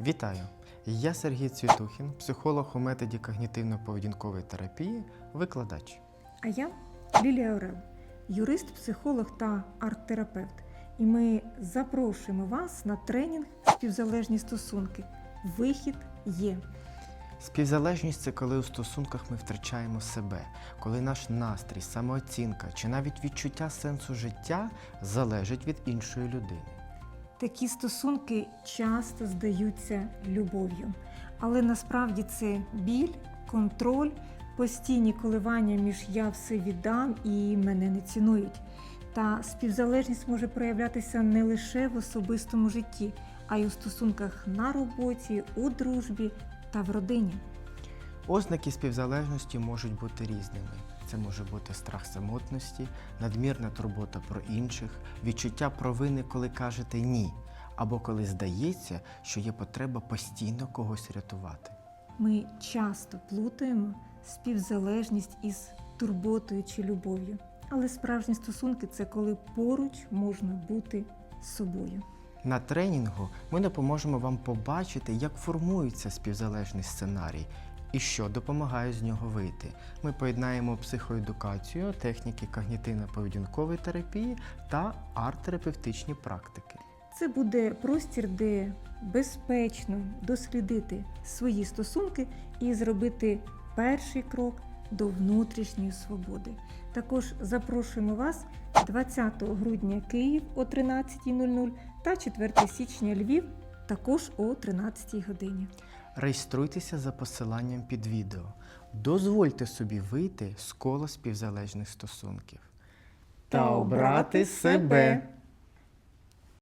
Вітаю! Я Сергій Цвітухін, психолог у методі когнітивно-поведінкової терапії, викладач. А я Лілія Орел, юрист, психолог та арт-терапевт. І ми запрошуємо вас на тренінг співзалежні стосунки. Вихід є. Співзалежність це коли у стосунках ми втрачаємо себе, коли наш настрій, самооцінка чи навіть відчуття сенсу життя залежить від іншої людини. Такі стосунки часто здаються любов'ю, але насправді це біль, контроль, постійні коливання між я все віддам і мене не цінують. Та співзалежність може проявлятися не лише в особистому житті, а й у стосунках на роботі, у дружбі та в родині. Ознаки співзалежності можуть бути різними. Це може бути страх самотності, надмірна турбота про інших, відчуття провини, коли кажете ні, або коли здається, що є потреба постійно когось рятувати. Ми часто плутаємо співзалежність із турботою чи любов'ю. Але справжні стосунки це коли поруч можна бути собою. На тренінгу ми допоможемо вам побачити, як формується співзалежний сценарій і що допомагає з нього вийти. Ми поєднаємо психоедукацію, техніки когнітивно-поведінкової терапії та арт-терапевтичні практики. Це буде простір, де безпечно дослідити свої стосунки і зробити перший крок до внутрішньої свободи. Також запрошуємо вас 20 грудня Київ о 13.00 та 4 січня Львів також о 13 годині. Реєструйтеся за посиланням під відео. Дозвольте собі вийти з кола співзалежних стосунків Та обрати себе.